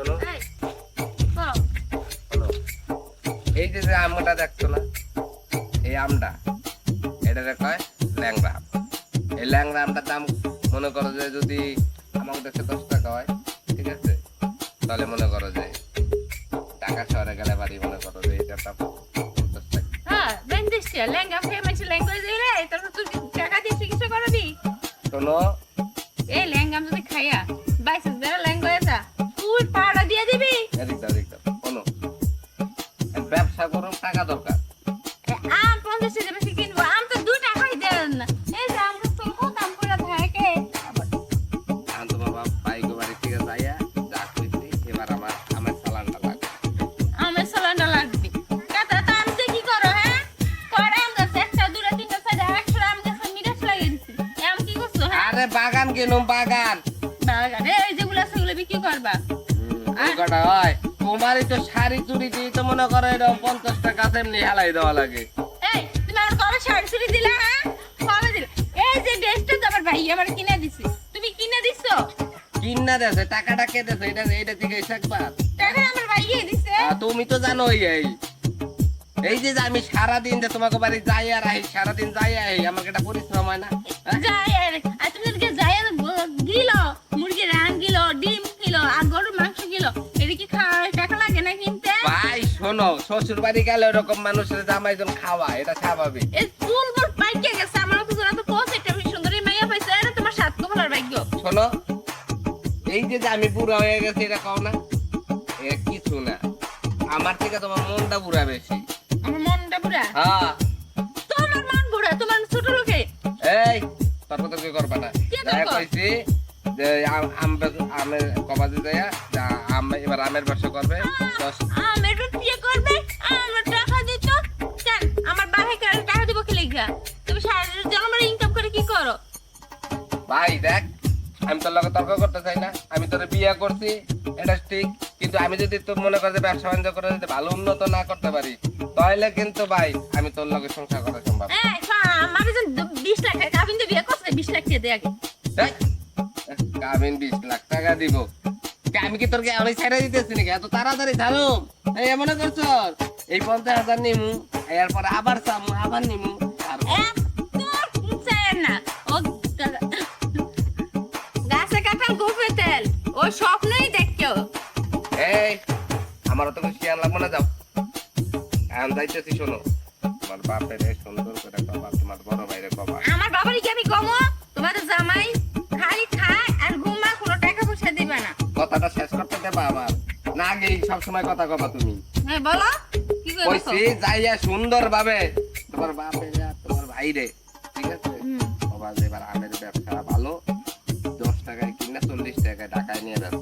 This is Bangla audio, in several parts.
শোনো এই, যে যে আমটা দেখছ না এই আমটা এটাকে কয়? ল্যাংড়া আম। এই ল্যাংড়া আমটার দাম মনে করো যে যদি আমার দেশে দশ টাকা হয় ঠিক আছে? তাহলে মনে করো যে ঢাকা শহরে গেলে বাড়ি মনে করো যে এটা দাম পঞ্চাশ টাকা। হ্যাঁ, খেয়ে মাইছে ল্যাঙ্গুয়েজ দিলে, তারপর তুই টাকা দিয়ে চিকিৎসা করাবি? শোনো। এই আমি যদি খাইয়া, বাইশে বেড়া ল্যাঙ্গুয়েজ পাড়া দিয়ে দিবি? এদিক দাও এদিক দাও শোনো ব্যবসা করো টাকা দরকার আম পঞ্চাশ টাকা বেশি কিনবো, আম তো দু টাকাই দেন এই যে আম তো কত দাম করে থাকে। আমি তো বাবা বাইক বাড়ি থেকে যাইয়া যা কইছি এবার আমার আমার চালানটা লাগবে আমের সালানটা লাগবে। কাতারা তো আম দিয়ে কি করো, হ্যাঁ? কয় আম গাছ, একটা, দুটা, তিনটা, চারটা, একশো আম গাছে মিরাজ লাগিয়ে দিছি। আম কি করছ, হ্যাঁ? আরে বাগান কিনুম বাগান বাগান, এই যেগুলো ওগুলো বিক্রি করবা। হয়। তোমারই তো শাড়ি চুরি দিয়ে তো মনে করো এরকম তেমনি হেলাই দেওয়া লাগে। এই, তুমি আমার কবে শাড়ি চুরি দিলা, হ্যাঁ? কবে দিলা? এই যে ড্রেসটা তো আমার ভাই আমার কিনে দিছে। তুমি কিনে দিছো? কিনা দেছে টাকাটা কে দেছে এটা এটা থেকে একবার টাকা আমার ভাইয়ে দিছে। তুমি তো জানো এই। এই যে আমি সারাদিন তোমাকে বাড়ি যাই আর আহি যাই আহি আমার একটা পরিশ্রম হয় না হ্যাঁ? যাই আর তুমি যাই শোনো শ্বশুর বাড়ি গেলে ওরকম মানুষের জামাইজন খাওয়া এটা স্বাভাবিক। এই চুল পাইকে গেছে আমার তো জানা তো কোস একটা বেশ সুন্দর মাইয়া পাইছে এটা তোমার সাত কমলার ভাগ্য। শোনো এই যে আমি বুড়া হয়ে গেছি এটা কও না এ কিছু না। আমার থেকে তোমার মনটা বুড়া বেশি। আমার মনটা বুড়া? হ্যাঁ। তোমার মন বুড়া তোমার ছোট লোকে। এই করবা না। কি কইছি যে আম- আম কবাজে আম এবার আমের ব্যবসা করবে। দশ ভাই দেখ আমি তোর লগে তর্ক করতে চাই না। আমি তোর বিয়ে করছি এটা ঠিক কিন্তু আমি যদি তোর মনে কর যে ব্যবসা বাণিজ্য করে যদি ভালো উন্নত না করতে পারি তাহলে কিন্তু ভাই আমি তোর লগে সংসার করা সম্ভব আমার বিশ লাখ টাকা কাবিন বিয়ে করছে বিশ লাখ টাকা দে আগে। কাবিন বিশ লাখ টাকা দিব। আমি কি তোর অনেক ছেড়ে দিতেছি নাকি? এত তাড়াতাড়ি ছাড়ো এই মনে করছ এই পঞ্চাশ হাজার নিমু এরপরে আবার চামু আবার নিমু আমারও তো শিয়ান লাগবো না যাও। এখন যাইতেছি শোনো। তোমার বাপের সুন্দর করে কবা তোমার বড় ভাইরে কবা আমার বাবারই কি আমি কমো? তোমার জামাই খালি খায় আর ঘুমা কোনো টাকা পয়সা দিবে না। কথাটা শেষ করতে দেবা আমার। না গেই সবসময় কথা কবা তুমি। হ্যাঁ বলো। কি করে কইছি যাইয়া সুন্দর ভাবে তোমার বাপের আর তোমার ভাইরে ঠিক আছে? কবা যে এবার আমের ব্যবসা ভালো। দশ টাকায় কিনা চল্লিশ টাকায় ঢাকায় নিয়ে যাবে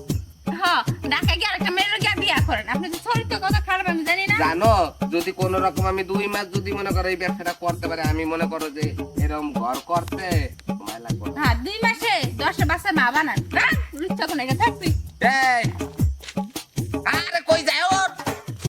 হ্যাঁ ঢাকা গিয়ে আরেকটা মেয়ের গিয়ে বিয়া করেন আপনি তো চরিত্র কত খারাপ আমি জানি না। জানো যদি কোন রকম আমি দুই মাস যদি মনে করো এই ব্যবসাটা করতে পারে আমি মনে করো যে এরকম ঘর করতে সময় লাগবে হ্যাঁ দুই মাসে দশটা বাচ্চা মা বানান। রাখ, ইচ্ছা কোনো থাকবি? এই